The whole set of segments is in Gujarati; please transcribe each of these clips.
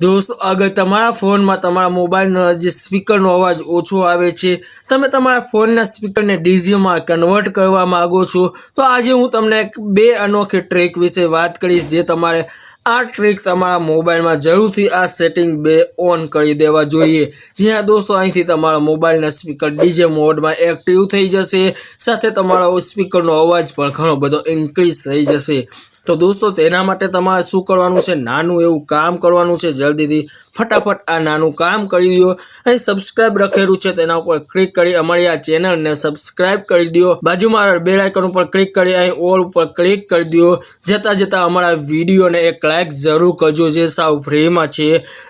દોસ્તો, અગર તમારા ફોનમાં તમારા મોબાઈલનો જે સ્પીકરનો અવાજ ઓછો આવે છે, તમે તમારા ફોનના સ્પીકરને ડીજીમાં કન્વર્ટ કરવા માગો છો, તો આજે હું તમને બે અનોખી ટ્રેક વિશે વાત કરીશ જે તમારે આ ટ્રીક તમારા મોબાઈલમાં જરૂરથી આ સેટિંગ બે ઓન કરી દેવા જોઈએ. જ્યાં દોસ્તો, અહીંથી તમારા મોબાઈલના સ્પીકર ડીજે મોડમાં એક્ટિવ થઈ જશે, સાથે તમારો સ્પીકરનો અવાજ પણ ઘણો બધો ઇન્ક્રીઝ થઈ જશે. તો દોસ્તો તેના માટે તમારે શું કરવાનું છે? નાનું એવું કામ કરવાનું છે જલ્દીથી. ફટાફટ આ નાનું કામ કરી દો. અહીં સબસ્ક્રાઇબ લખેલું છે તેના ઉપર ક્લિક કરી અમારી આ ચેનલને સબસ્ક્રાઇબ કરી દો. બાજુમાં બેલ આઇકન ઉપર ક્લિક કરી અહીં ઓલ ઉપર ક્લિક કરી દો. જતા જતા અમારા વિડીયોને એક લાઇક જરૂર કરજો જે સાવ ફ્રીમાં છે.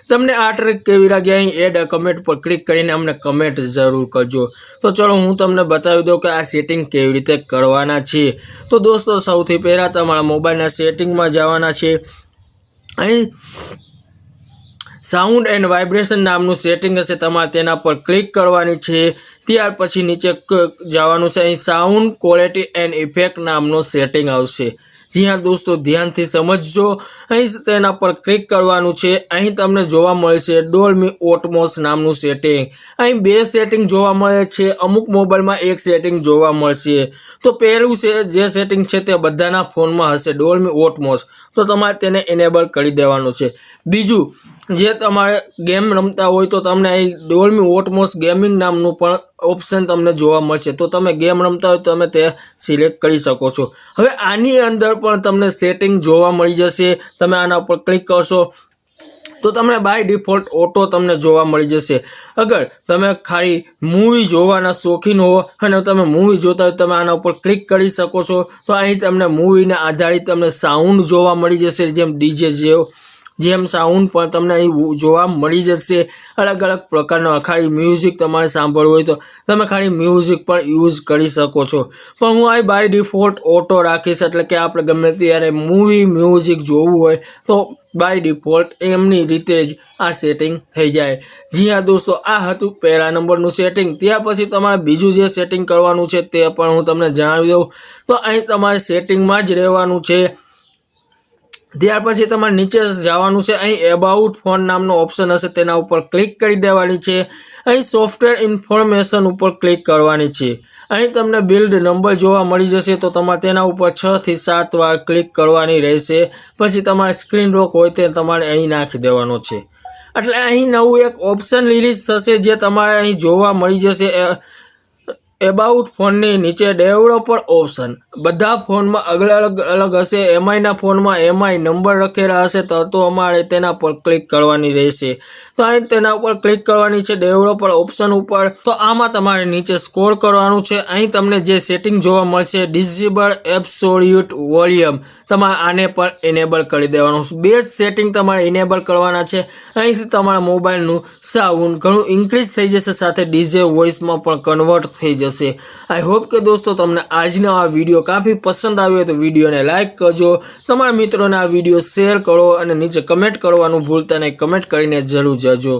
તમને આ ટ્રીક કેવી લાગી અહીં એડ કમેન્ટ પર ક્લિક કરીને અમને કમેન્ટ જરૂર કરજો. તો ચલો હું તમને બતાવી દઉં કે આ સેટિંગ કેવી રીતે કરવાના છે. તો દોસ્તો, સૌથી પહેલાં તમારા મોબાઈલના સેટિંગમાં જવાના છે. અહીં સાઉન્ડ એન્ડ વાઇબ્રેશન નામનું સેટિંગ હશે. તમારે તેના પર ક્લિક કરવાની છે. ત્યાર પછી નીચે જવાનું છે. અહીં સાઉન્ડ ક્વોલિટી એન્ડ ઇફેક્ટ નામનું સેટિંગ આવશે. જી હા દોસ્તો, ધ્યાનથી સમજજો. અહીં તેના પર ક્લિક કરવાનું છે. અહીં તમને જોવા મળશે ડોલમી ઓટમોસ નામનું સેટિંગ અહીં બે સેટિંગ જોવા મળે છે. અમુક મોબાઈલમાં એક સેટિંગ જોવા મળશે. તો પહેલું છે જે સેટિંગ છે તે બધાના ફોનમાં હશે ડોલમી ઓટમોસ. તો તમારે તેને એનેબલ કરી દેવાનું છે. બીજું, જે તમારે ગેમ રમતા હોય તો તમને અહીં ડોલમી ઓટમોસ ગેમિંગ નામનું પણ ઓપ્શન તમને જોવા મળશે. તો તમે ગેમ રમતા હોય તમે તે સિલેક્ટ કરી શકો છો. હવે આની અંદર પણ તમને સેટિંગ જોવા મળી જશે. તમે આના ઉપર ક્લિક કરશો, તો તમને બાય ડિફોલ્ટ ઓટો તમને જોવા મળી જશે. અગર તમે ખાલી મૂવી જોવાના શોખીન હો અને તમે મૂવી જોતા હોય તમે આના ઉપર ક્લિક કરી શકો છો. તો અહીં તમને મૂવીને આધારિત તમને સાઉન્ડ જોવા મળી જશે, જેમ ડીજે જેવો. જેમ સાઉન્ડ પણ તમને અહીં જોવા મળી જશે. અલગ અલગ પ્રકારનો ખાલી મ્યુઝિક તમારે સાંભળવું હોય તો તમે ખાલી મ્યુઝિક પણ યુઝ કરી શકો છો. પણ હું આ બાય ડિફોલ્ટ ઓટો રાખીશ એટલે કે આપણે ગમે ત્યારે મૂવી મ્યુઝિક જોવું હોય તો બાય ડિફોલ્ટ એમની રીતે જ આ સેટિંગ થઈ જાય. જી હા દોસ્તો, આ હતું પહેલા નંબરનું સેટિંગ ત્યાર પછી તમારે બીજું જે સેટિંગ કરવાનું છે તે પણ હું તમને જણાવી દઉં. તો અહીં તમારે સેટિંગમાં જ રહેવાનું છે. ત્યાર પછી તમારે નીચે જવાનું છે. અહીં એબાઉટ ફોન નામનો ઓપ્શન હશે. તેના ઉપર ક્લિક કરી દેવાની છે. અહીં સોફ્ટવેર ઇન્ફોર્મેશન ઉપર ક્લિક કરવાની છે. અહીં તમને બિલ્ડ નંબર જોવા મળી જશે તો તમારે તેના ઉપર છ થી સાત વાર ક્લિક કરવાની રહેશે. પછી તમારે સ્ક્રીન રોક હોય તે તમારે અહીં નાખી દેવાનો છે. એટલે અહીં નવું એક ઓપ્શન રિલીઝ થશે જે તમારે અહીં જોવા મળી જશે. એબાઉટ ફોનની નીચે ડેવલપર ઓપ્શન બધા ફોનમાં અલગ અલગ અલગ હશે. એમઆઈના ફોનમાં એમઆઈ નંબર લખેલા હશે તો તો અમારે તેના પર ક્લિક કરવાની રહેશે. તો અહીં તેના ઉપર ક્લિક કરવાની છે ડેવલપર ઓપ્શન ઉપર. તો આમાં તમારે નીચે સ્કોર કરવાનું છે. અહીં તમને જે સેટિંગ જોવા મળશે ડિઝિબલ એબ્સોલ્યુટ વોલ્યુમ તમારે આને પણ એનેબલ કરી દેવાનું. બે જ સેટિંગ તમારે ઇનેબલ કરવાના છે. અહીંથી તમારા મોબાઈલનું સાઉન્ડ ઘણું ઇન્ક્રીઝ થઈ જશે, સાથે ડીજે વોઇસમાં પણ કન્વર્ટ થઈ જશે. આઈ હોપ કે દોસ્તો તમને આજનો આ વીડિયો કાફી પસંદ આવ્યો તો વિડીયોને લાઇક કરજો. તમારા મિત્રોને આ વીડિયો શેર કરો અને નીચે કમેન્ટ કરવાનું ભૂલતા નહીં. કમેન્ટ કરીને જરૂર જજો.